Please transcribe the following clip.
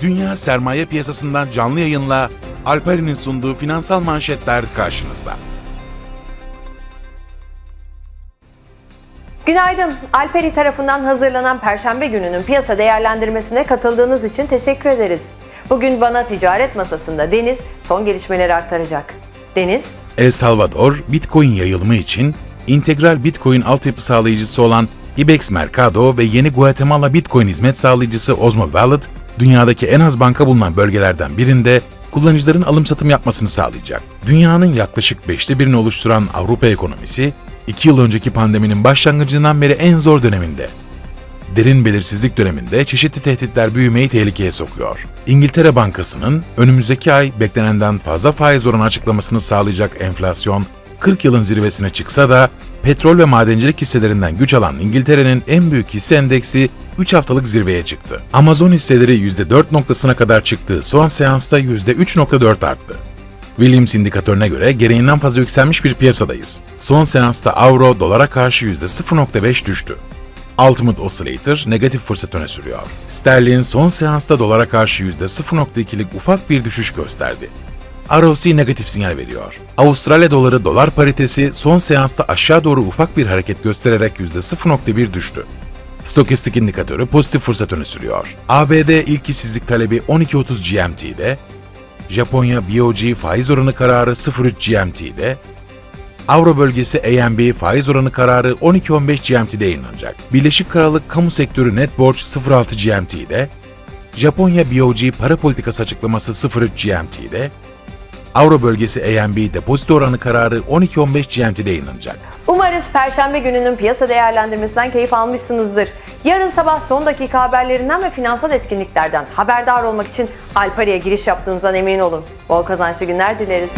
Dünya sermaye piyasasından canlı yayınla Alpari'nin sunduğu finansal manşetler karşınızda. Günaydın. Alperi tarafından hazırlanan Perşembe gününün piyasa değerlendirmesine katıldığınız için teşekkür ederiz. Bugün bana ticaret masasında Deniz son gelişmeleri aktaracak. Deniz, El Salvador, Bitcoin yayılımı için integral Bitcoin altyapı sağlayıcısı olan IBEX Mercado ve yeni Guatemala Bitcoin hizmet sağlayıcısı Osmo Wallet, dünyadaki en az banka bulunan bölgelerden birinde kullanıcıların alım satım yapmasını sağlayacak. Dünyanın yaklaşık beşte birini oluşturan Avrupa ekonomisi, iki yıl önceki pandeminin başlangıcından beri en zor döneminde. Derin belirsizlik döneminde çeşitli tehditler büyümeyi tehlikeye sokuyor. İngiltere Bankası'nın önümüzdeki ay beklenenden fazla faiz oranı açıklamasını sağlayacak enflasyon 40 yılın zirvesine çıksa da petrol ve madencilik hisselerinden güç alan İngiltere'nin en büyük hisse endeksi 3 haftalık zirveye çıktı. Amazon hisseleri %4 noktasına kadar çıktığı son seansta %3.4 arttı. Williams indikatörüne göre gereğinden fazla yükselmiş bir piyasadayız. Son seansta avro dolara karşı %0.5 düştü. Ultimate Oscillator negatif fırsat öne sürüyor. Sterlin son seansta dolara karşı %0.2'lik ufak bir düşüş gösterdi. ROC negatif sinyal veriyor. Avustralya doları dolar paritesi son seansta aşağı doğru ufak bir hareket göstererek %0.1 düştü. Stokastik indikatörü pozitif fırsat öne sürüyor. ABD ilk işsizlik talebi 12.30 GMT'de, Japonya BOJ faiz oranı kararı 0.3 GMT'de, Avro bölgesi AMB faiz oranı kararı 12.15 GMT'de yayınlanacak. Birleşik Krallık kamu sektörü net borç 0.6 GMT'de, Japonya BOJ para politikası açıklaması 0.3 GMT'de, Avro bölgesi AMB depozito oranı kararı 12.15 GMT'de yayınlanacak. umarız Perşembe gününün piyasa değerlendirmesinden keyif almışsınızdır. Yarın sabah son dakika haberlerinden ve finansal etkinliklerden haberdar olmak için Alpari'ye giriş yaptığınızdan emin olun. Bol kazançlı günler dileriz.